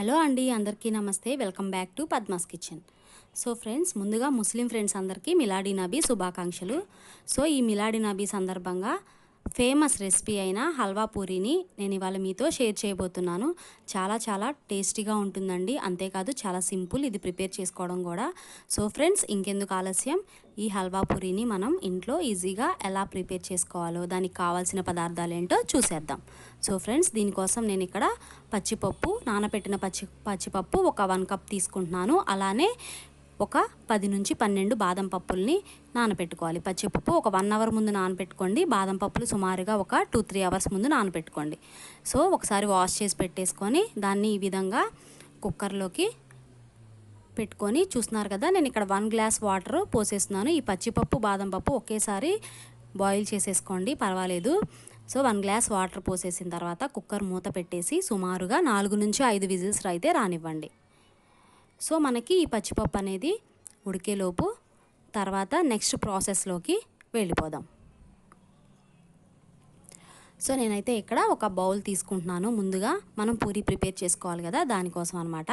Hello అండి అందరికీ నమస్తే. Welcome back to Padma's kitchen. So friends ముందుగా ముస్లిం ఫ్రెండ్స్ అందరికీ మిలాడీ నబీ శుభాకాంక్షలు. సో ఈ మిలాడీ నబీ సందర్భంగా ఫేమస్ రెసిపీ అయిన హల్వా పూరీని నేను ఇవాళ మీతో షేర్ చేయబోతున్నాను. చాలా చాలా టేస్టీగా ఉంటుందండి. అంతేకాదు చాలా సింపుల్ ఇది ప్రిపేర్ చేసుకోవడం కూడా. సో ఫ్రెండ్స్ ఇంకెందుకు ఆలస్యం? ఈ హల్వా పూరీని మనం ఇంట్లో ఈజీగా ఎలా ప్రిపేర్ చేసుకోవాలో దానికి కావాల్సిన పదార్థాలు ఏంటో చూసేద్దాం. సో ఫ్రెండ్స్ దీనికోసం నేను ఇక్కడ పచ్చిపప్పు నానబెట్టిన పచ్చి పచ్చిపప్పు ఒక వన్ కప్ తీసుకుంటున్నాను. అలానే ఒక పది నుంచి పన్నెండు బాదం పప్పుల్ని నానబెట్టుకోవాలి పచ్చిపప్పు ఒక వన్ అవర్ ముందు నానబెట్టుకోండి బాదం పప్పులు సుమారుగా ఒక టూ త్రీ అవర్స్ ముందు నానబెట్టుకోండి సో ఒకసారి వాష్ చేసి పెట్టేసుకొని దాన్ని ఈ విధంగా కుక్కర్లోకి పెట్టుకొని చూస్తున్నారు కదా నేను ఇక్కడ వన్ గ్లాస్ వాటర్ పోసేస్తున్నాను. ఈ పచ్చిపప్పు బాదం పప్పు ఒకేసారి బాయిల్ చేసేసుకోండి పర్వాలేదు. సో వన్ గ్లాస్ వాటర్ పోసేసిన తర్వాత కుక్కర్ మూత పెట్టేసి సుమారుగా నాలుగు నుంచి ఐదు విజిల్స్ అయితే రానివ్వండి. సో మనకి ఈ పచ్చిపప్పు అనేది ఉడికేలోపు తర్వాత నెక్స్ట్ ప్రాసెస్లోకి వెళ్ళిపోదాం. సో నేనైతే ఇక్కడ ఒక బౌల్ తీసుకుంటున్నాను. ముందుగా మనం పూరి ప్రిపేర్ చేసుకోవాలి కదా దానికోసం అనమాట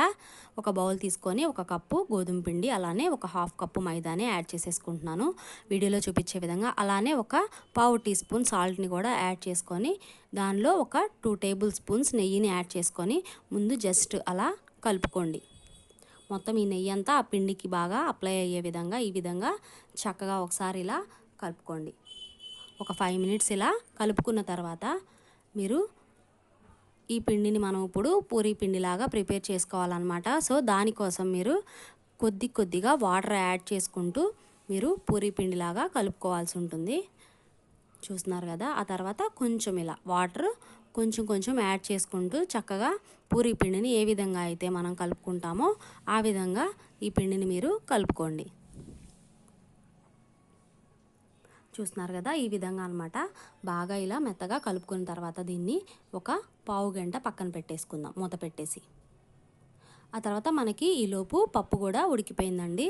ఒక బౌల్ తీసుకొని ఒక కప్పు గోధుమ పిండి అలానే ఒక హాఫ్ కప్పు మైదాని యాడ్ చేసేసుకుంటున్నాను. వీడియోలో చూపించే విధంగా అలానే ఒక పావు టీ స్పూన్ సాల్ట్ని కూడా యాడ్ చేసుకొని దానిలో ఒక టూ టేబుల్ స్పూన్స్ నెయ్యిని యాడ్ చేసుకొని ముందు జస్ట్ అలా కలుపుకోండి. మొత్తం ఈ నెయ్యి అంతా ఆ పిండికి బాగా అప్లై అయ్యే విధంగా ఈ విధంగా చక్కగా ఒకసారి ఇలా కలుపుకోండి. ఒక ఫైవ్ మినిట్స్ ఇలా కలుపుకున్న తర్వాత మీరు ఈ పిండిని మనం ఇప్పుడు పూరీ పిండిలాగా ప్రిపేర్ చేసుకోవాలన్నమాట. సో దానికోసం మీరు కొద్ది కొద్దిగా వాటర్ యాడ్ చేసుకుంటూ మీరు పూరీ పిండిలాగా కలుపుకోవాల్సి ఉంటుంది. చూస్తున్నారు కదా? ఆ తర్వాత కొంచెం ఇలా వాటర్ కొంచెం కొంచెం యాడ్ చేసుకుంటూ చక్కగా పూరి పిండిని ఏ విధంగా అయితే మనం కలుపుకుంటామో ఆ విధంగా ఈ పిండిని మీరు కలుపుకోండి. చూస్తున్నారు కదా ఈ విధంగా అనమాట బాగా ఇలా మెత్తగా కలుపుకున్న తర్వాత దీన్ని ఒక పావు గంట పక్కన పెట్టేసుకుందాం మూత పెట్టేసి. ఆ తర్వాత మనకి ఈలోపు పప్పు కూడా ఉడికిపోయిందండి.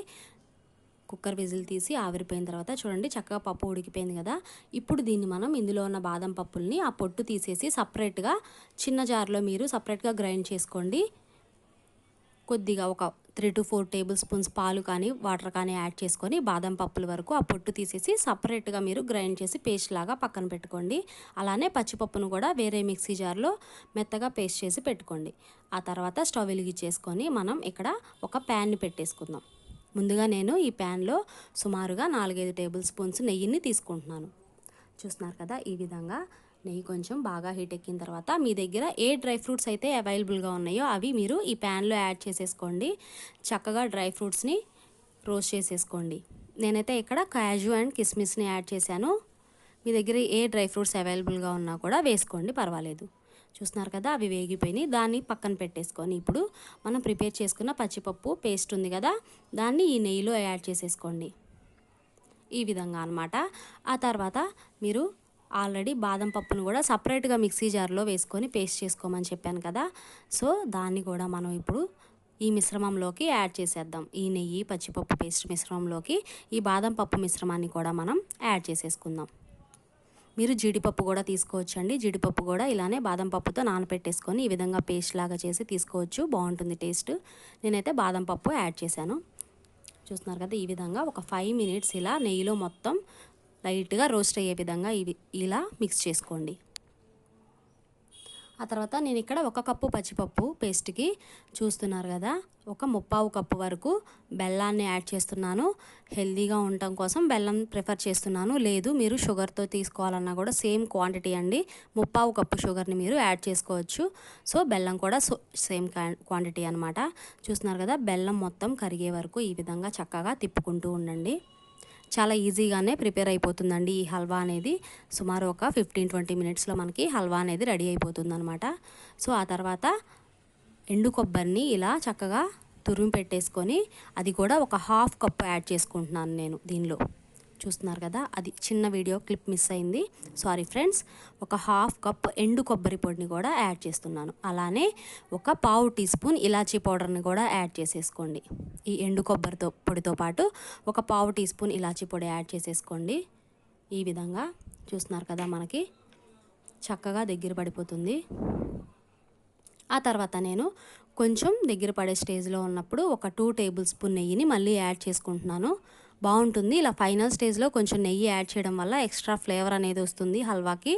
కుక్కర్ విజిల్ తీసి ఆవిరిపోయిన తర్వాత చూడండి చక్కగా పప్పు ఉడికిపోయింది కదా. ఇప్పుడు దీన్ని మనం ఇందులో ఉన్న బాదం పప్పుల్ని ఆ పొట్టు తీసేసి సపరేట్గా చిన్న జార్లో మీరు సపరేట్గా గ్రైండ్ చేసుకోండి. కొద్దిగా ఒక three to four tablespoons పాలు కానీ వాటర్ కానీ యాడ్ చేసుకొని బాదం పప్పుల వరకు ఆ పొట్టు తీసేసి సపరేట్గా మీరు గ్రైండ్ చేసి పేస్ట్ లాగా పక్కన పెట్టుకోండి. అలానే పచ్చిపప్పును కూడా వేరే మిక్సీ జార్లో మెత్తగా పేస్ట్ చేసి పెట్టుకోండి. ఆ తర్వాత స్టవ్ వెలిగించేసుకొని మనం ఇక్కడ ఒక ప్యాన్ని పెట్టేసుకుందాం. ముందుగా నేను ఈ ప్యాన్లో సుమారుగా నాలుగైదు టేబుల్ స్పూన్స్ నెయ్యిని తీసుకుంటున్నాను. చూస్తున్నారు కదా ఈ విధంగా నెయ్యి కొంచెం బాగా హీట్ ఎక్కిన తర్వాత మీ దగ్గర ఏ డ్రై ఫ్రూట్స్ అయితే అవైలబుల్గా ఉన్నాయో అవి మీరు ఈ ప్యాన్లో యాడ్ చేసేసుకోండి. చక్కగా డ్రై ఫ్రూట్స్ని రోస్ట్ చేసేసుకోండి. నేనైతే ఇక్కడ కాజు అండ్ కిస్మిస్ని యాడ్ చేశాను. మీ దగ్గర ఏ డ్రై ఫ్రూట్స్ అవైలబుల్గా ఉన్నా కూడా వేసుకోండి పర్వాలేదు. చూస్తున్నారు కదా అవి వేగిపోయినాయి. దాన్ని పక్కన పెట్టేసుకొని ఇప్పుడు మనం ప్రిపేర్ చేసుకున్న పచ్చిపప్పు పేస్ట్ ఉంది కదా దాన్ని ఈ నెయ్యిలో యాడ్ చేసేసుకోండి. ఈ విధంగా అనమాట ఆ తర్వాత మీరు ఆల్రెడీ బాదం పప్పును కూడా సపరేట్గా మిక్సీ జార్లో వేసుకొని పేస్ట్ చేసుకోమని చెప్పాను కదా సో దాన్ని కూడా మనం ఇప్పుడు ఈ మిశ్రమంలోకి యాడ్ చేసేద్దాం. ఈ నెయ్యి పచ్చిపప్పు పేస్ట్ మిశ్రమంలోకి ఈ బాదం పప్పు మిశ్రమాన్ని కూడా మనం యాడ్ చేసేసుకుందాం. మీరు జీడిపప్పు కూడా తీసుకోవచ్చండి. జీడిపప్పు కూడా ఇలానే బాదం పప్పుతో నానపెట్టేసుకొని ఈ విధంగా పేస్ట్ లాగా చేసి తీసుకోవచ్చు. బాగుంటుంది టేస్ట్. నేనైతే బాదం పప్పు యాడ్ చేశాను. చూస్తున్నారు కదా ఈ విధంగా ఒక ఫైవ్ మినిట్స్ ఇలా నెయ్యిలో మొత్తం లైట్గా రోస్ట్ అయ్యే విధంగా ఇవి ఇలా మిక్స్ చేసుకోండి. ఆ తర్వాత నేను ఇక్కడ ఒక కప్పు పచ్చిపప్పు పేస్ట్కి చూస్తున్నారు కదా ఒక ముప్పావు కప్పు వరకు బెల్లాన్ని యాడ్ చేస్తున్నాను. హెల్దీగా ఉండటం కోసం బెల్లం ప్రిఫర్ చేస్తున్నాను. లేదు మీరు షుగర్తో తీసుకోవాలన్నా కూడా సేమ్ క్వాంటిటీ అండి. ముప్పావు కప్పు షుగర్ని మీరు యాడ్ చేసుకోవచ్చు. సో బెల్లం కూడా సేమ్ క్వాంటిటీ అనమాట చూస్తున్నారు కదా బెల్లం మొత్తం కరిగే వరకు ఈ విధంగా చక్కగా తిప్పుకుంటూ ఉండండి. చాలా ఈజీగానే ప్రిపేర్ అయిపోతుందండి ఈ హల్వా అనేది. సుమారు ఒక ఫిఫ్టీన్ ట్వంటీ మినిట్స్లో మనకి హల్వా అనేది రెడీ అయిపోతుందనమాట సో ఆ తర్వాత ఎండు కొబ్బరిని ఇలా చక్కగా తురిమి పెట్టేసుకొని అది కూడా ఒక హాఫ్ కప్ యాడ్ చేసుకుంటున్నాను నేను దీనిలో. చూస్తున్నారు కదా అది చిన్న వీడియో క్లిప్ మిస్ అయింది. సారీ ఫ్రెండ్స్ ఒక హాఫ్ కప్ ఎండు కొబ్బరి పొడిని కూడా యాడ్ చేస్తున్నాను. అలానే ఒక పావు టీ స్పూన్ ఇలాచీ పౌడర్ని కూడా యాడ్ చేసేసుకోండి. ఈ ఎండు కొబ్బరితో పొడితో పాటు ఒక పావు టీ స్పూన్ ఇలాచీ పొడి యాడ్ చేసేసుకోండి. ఈ విధంగా చూస్తున్నారు కదా మనకి చక్కగా దగ్గర పడిపోతుంది. ఆ తర్వాత నేను కొంచెం దగ్గర పడే స్టేజ్లో ఉన్నప్పుడు ఒక టూ టేబుల్ స్పూన్ నెయ్యిని మళ్ళీ యాడ్ చేసుకుంటున్నాను. బాగుంటుంది. ఇలా ఫైనల్ స్టేజ్లో కొంచెం నెయ్యి యాడ్ చేయడం వల్ల ఎక్స్ట్రా ఫ్లేవర్ అనేది వస్తుంది హల్వాకి.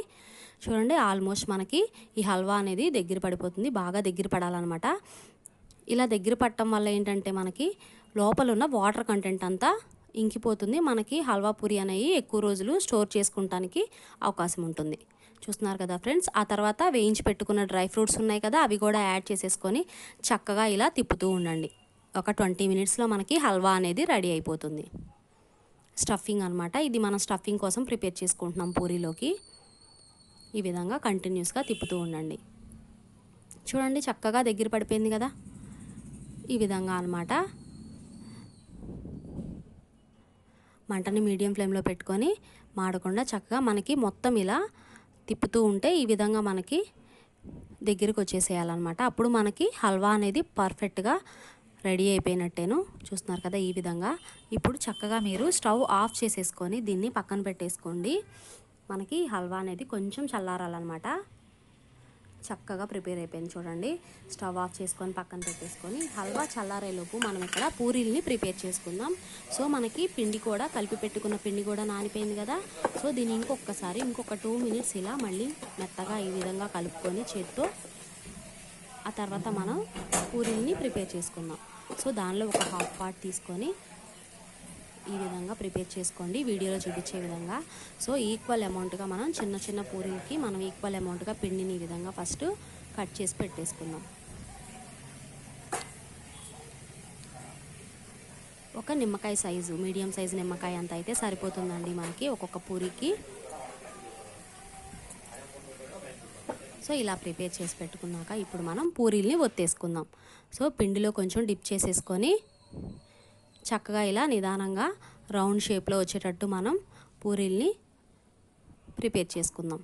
చూడండి ఆల్మోస్ట్ మనకి ఈ హల్వా అనేది దగ్గర పడిపోతుంది బాగా దగ్గర పడాలన్నమాట. ఇలా దగ్గర పట్టడం వల్ల ఏంటంటే మనకి లోపల ఉన్న వాటర్ కంటెంట్ అంతా ఇంకిపోతుంది. మనకి హల్వా పూరి అనేవి ఎక్కువ రోజులు స్టోర్ చేసుకుంటానికి అవకాశం ఉంటుంది. చూస్తున్నారు కదా ఫ్రెండ్స్ ఆ తర్వాత వేయించి పెట్టుకున్న డ్రై ఫ్రూట్స్ ఉన్నాయి కదా అవి కూడా యాడ్ చేసేసుకొని చక్కగా ఇలా తిప్పుతూ ఉండండి. ఒక ట్వంటీ మినిట్స్లో మనకి హల్వా అనేది రెడీ అయిపోతుంది. స్టఫింగ్ అనమాట ఇది మనం స్టఫింగ్ కోసం ప్రిపేర్ చేసుకుంటున్నాం పూరీలోకి. ఈ విధంగా కంటిన్యూస్గా తిప్పుతూ ఉండండి. చూడండి చక్కగా దగ్గర పడిపోయింది కదా. ఈ విధంగా అనమాట మంటని మీడియం ఫ్లేమ్లో పెట్టుకొని మాడకుండా చక్కగా మనకి మొత్తం ఇలా తిప్పుతూ ఉంటే ఈ విధంగా మనకి దగ్గరికి వచ్చేసేయాలన్నమాట. అప్పుడు మనకి హల్వా అనేది పర్ఫెక్ట్గా రెడీ అయిపోయినట్టేను. చూస్తున్నారు కదా ఈ విధంగా. ఇప్పుడు చక్కగా మీరు స్టవ్ ఆఫ్ చేసేసుకొని దీన్ని పక్కన పెట్టేసుకోండి. మనకి హల్వా అనేది కొంచెం చల్లారాలన్నమాట. చక్కగా ప్రిపేర్ అయిపోయింది చూడండి. స్టవ్ ఆఫ్ చేసుకొని పక్కన పెట్టేసుకొని హల్వా చల్లారేలోపు మనం ఇక్కడ పూరీల్ని ప్రిపేర్ చేసుకుందాం. సో మనకి పిండి కూడా కలిపి పెట్టుకున్న పిండి కూడా నానిపోయింది కదా. సో దీన్ని ఇంకొకసారి ఇంకొక టూ మినిట్స్ ఇలా మళ్ళీ మెత్తగా ఈ విధంగా కలుపుకొని చేత్తో ఆ తర్వాత మనం పూరీల్ని ప్రిపేర్ చేసుకుందాం. సో దానిలో ఒక హాఫ్ పార్ట్ తీసుకొని ఈ విధంగా ప్రిపేర్ చేసుకోండి. వీడియోలో చూపించే విధంగా. సో ఈక్వల్ అమౌంట్గా మనం చిన్న చిన్న పూరీలకి మనం ఈక్వల్ అమౌంట్గా పిండిని ఈ విధంగా ఫస్ట్ కట్ చేసి పెట్టేసుకుందాం. ఒక నిమ్మకాయ సైజు మీడియం సైజు నిమ్మకాయ అంత అయితే సరిపోతుందండి మనకి ఒక్కొక్క పూరికి. సో ఇలా ప్రిపేర్ చేసి పెట్టుకున్నాక ఇప్పుడు మనం పూరీల్ని ఒత్తేసుకుందాం. సో పిండిలో కొంచెం డిప్ చేసేసుకొని చక్కగా ఇలా నిదానంగా రౌండ్ షేప్లో వచ్చేటట్టు మనం పూరీల్ని ప్రిపేర్ చేసుకుందాం.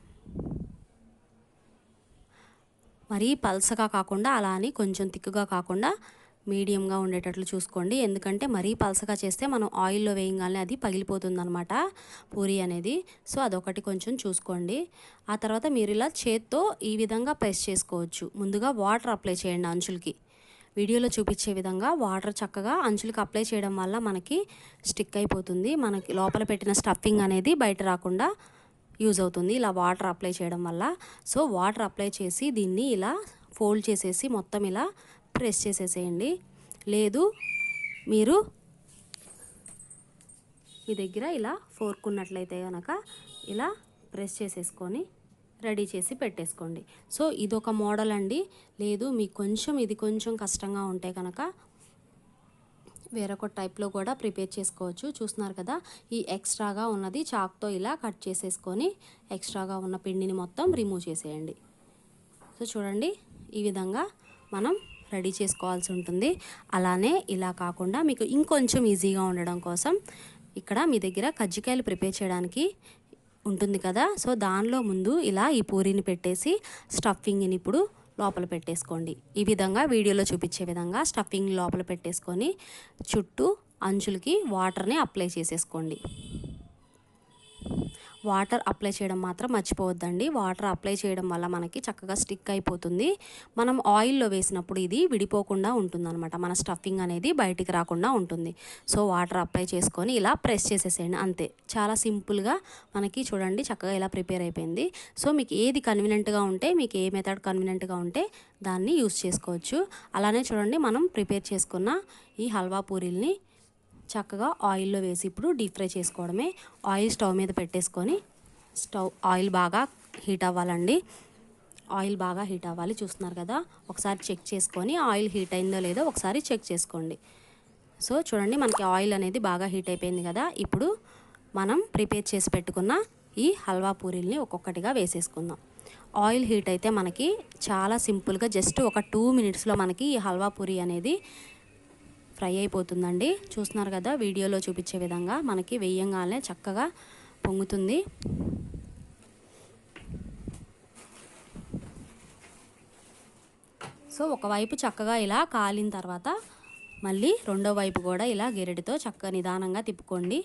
మరీ పల్సగా కాకుండా అలా అని కొంచెం తిక్కుగా కాకుండా మీడియంగా ఉండేటట్లు చూసుకోండి. ఎందుకంటే మరీ పలసగా చేస్తే మనం ఆయిల్లో వేయగానే అది పగిలిపోతుందనమాట పూరి అనేది. సో అదొకటి కొంచెం చూసుకోండి. ఆ తర్వాత మీరు ఇలా చేత్తో ఈ విధంగా ప్రెస్ చేసుకోవచ్చు. ముందుగా వాటర్ అప్లై చేయండి అంచులకి. వీడియోలో చూపించే విధంగా వాటర్ చక్కగా అంచులకు అప్లై చేయడం వల్ల మనకి స్టిక్ అయిపోతుంది. మనకి లోపల పెట్టిన స్టఫింగ్ అనేది బయట రాకుండా యూజ్ అవుతుంది ఇలా వాటర్ అప్లై చేయడం వల్ల. సో వాటర్ అప్లై చేసి దీన్ని ఇలా ఫోల్డ్ చేసేసి మొత్తం ఇలా ప్రెస్ చేసేసేయండి. లేదు మీరు మీ దగ్గర ఇలా ఫోర్క్ ఉన్నట్లయితే కనుక ఇలా ప్రెస్ చేసేసుకొని రెడీ చేసి పెట్టేసుకోండి. సో ఇదొక మోడల్ అండి. లేదు మీకు కొంచెం ఇది కొంచెం కష్టంగా ఉంటే కనుక వేరొక టైప్లో కూడా ప్రిపేర్ చేసుకోవచ్చు. చూస్తున్నారు కదా ఈ ఎక్స్ట్రాగా ఉన్నది చాక్తో ఇలా కట్ చేసేసుకొని ఎక్స్ట్రాగా ఉన్న పిండిని మొత్తం రిమూవ్ చేసేయండి. సో చూడండి ఈ విధంగా మనం రెడీ చేసుకోవాల్సి ఉంటుంది. అలానే ఇలా కాకుండా మీకు ఇంకొంచెం ఈజీగా ఉండడం కోసం ఇక్కడ మీ దగ్గర కజ్జికాయలు ప్రిపేర్ చేయడానికి ఉంటుంది కదా. సో దానిలో ముందు ఇలా ఈ పూరీని పెట్టేసి స్టఫింగ్ని ఇప్పుడు లోపల పెట్టేసుకోండి. ఈ విధంగా వీడియోలో చూపించే విధంగా స్టఫింగ్ లోపల పెట్టేసుకొని చుట్టూ అంచులకి వాటర్ని అప్లై చేసేసుకోండి. వాటర్ అప్లై చేయడం మాత్రం మర్చిపోవద్దండి. వాటర్ అప్లై చేయడం వల్ల మనకి చక్కగా స్టిక్ అయిపోతుంది. మనం ఆయిల్లో వేసినప్పుడు ఇది విడిపోకుండా ఉంటుందన్నమాట. మన స్టఫింగ్ అనేది బయటికి రాకుండా ఉంటుంది. సో వాటర్ అప్లై చేసుకొని ఇలా ప్రెస్ చేసేసేయండి. అంతే. చాలా సింపుల్గా మనకి చూడండి చక్కగా ఇలా ప్రిపేర్ అయిపోయింది. సో మీకు ఏది కన్వీనెంట్గా ఉంటే మీకు ఏ మెథడ్ కన్వీనెంట్గా ఉంటే దాన్ని యూస్ చేసుకోవచ్చు. అలానే చూడండి మనం ప్రిపేర్ చేసుకున్న ఈ హల్వా పూరీల్ని చక్కగా ఆయిల్లో వేసి ఇప్పుడు డీప్ ఫ్రై చేసుకోవడమే. ఆయిల్ స్టవ్ మీద పెట్టేసుకొని స్టవ్ ఆయిల్ బాగా హీట్ అవ్వాలండి. ఆయిల్ బాగా హీట్ అవ్వాలి చూస్తున్నారు కదా? ఒకసారి చెక్ చేసుకొని ఆయిల్ హీట్ అయిందో లేదో ఒకసారి చెక్ చేసుకోండి. సో చూడండి మనకి ఆయిల్ అనేది బాగా హీట్ అయిపోయింది కదా? ఇప్పుడు మనం ప్రిపేర్ చేసి పెట్టుకున్న ఈ హల్వా పూరీల్ని ఒక్కొక్కటిగా వేసేసుకుందాం. ఆయిల్ హీట్ అయితే మనకి చాలా సింపుల్గా జస్ట్ ఒక టూ మినిట్స్లో మనకి ఈ హల్వా పూరి అనేది ఫ్రై అయిపోతుందండి. చూస్తున్నారు కదా వీడియోలో చూపించే విధంగా మనకి వెయ్యంగానే చక్కగా పొంగుతుంది. సో ఒకవైపు చక్కగా ఇలా కాలిన తర్వాత మళ్ళీ రెండో వైపు కూడా ఇలా గెరటితో చక్కగా నిదానంగా తిప్పుకోండి.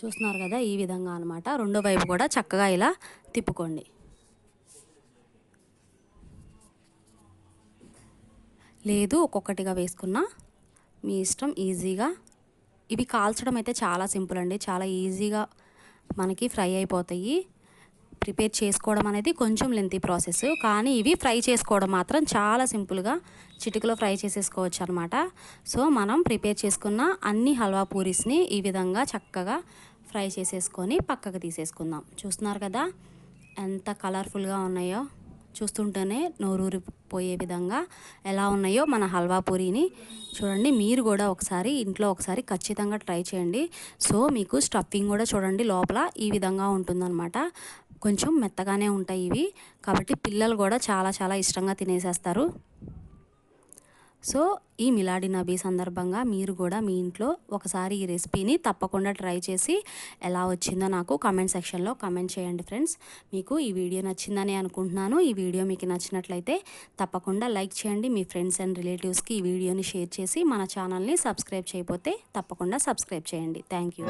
చూస్తున్నారు కదా ఈ విధంగా అనమాట రెండో వైపు కూడా చక్కగా ఇలా తిప్పుకోండి. లేదు ఒక్కొక్కటిగా వేసుకున్నా. మీ ఇష్టం ఈజీగా. ఇవి కాల్చడం అయితే చాలా సింపుల్ అండి. చాలా ఈజీగా మనకి ఫ్రై అయిపోతాయి. ప్రిపేర్ చేసుకోవడం అనేది కొంచెం లెంతీ ప్రాసెస్ కానీ ఇవి ఫ్రై చేసుకోవడం మాత్రం చాలా సింపుల్గా చిటికలో ఫ్రై చేసేసుకోవచ్చు అనమాట సో మనం ప్రిపేర్ చేసుకున్న అన్ని హల్వా పూరీస్ని ఈ విధంగా చక్కగా ఫ్రై చేసేసుకొని పక్కకు తీసేసుకుందాం. చూస్తున్నారు కదా ఎంత కలర్ఫుల్గా ఉన్నాయో. చూస్తుంటేనే నోరూరిపోయే విధంగా ఎలా ఉన్నాయో మన హల్వా పూరీని చూడండి. మీరు కూడా ఒకసారి ఇంట్లో ఒకసారి ఖచ్చితంగా ట్రై చేయండి. సో మీకు స్టఫింగ్ కూడా చూడండి లోపల ఈ విధంగా ఉంటుందన్నమాట. కొంచెం మెత్తగానే ఉంటాయి ఇవి. కాబట్టి పిల్లలు కూడా చాలా చాలా ఇష్టంగా తినేసేస్తారు. సో ఈ మిలాడి నబీ సందర్భంగా మీరు కూడా మీ ఇంట్లో ఒకసారి ఈ రెసిపీని తప్పకుండా ట్రై చేసి ఎలా వచ్చిందో నాకు కమెంట్ సెక్షన్లో కమెంట్ చేయండి ఫ్రెండ్స్. మీకు ఈ వీడియో నచ్చిందని అనుకుంటున్నాను. ఈ వీడియో మీకు నచ్చినట్లయితే తప్పకుండా లైక్ చేయండి. మీ ఫ్రెండ్స్ అండ్ రిలేటివ్స్కి ఈ వీడియోని షేర్ చేసి మన ఛానల్ని సబ్స్క్రైబ్ చేయకపోతే తప్పకుండా సబ్స్క్రైబ్ చేయండి. Thank you.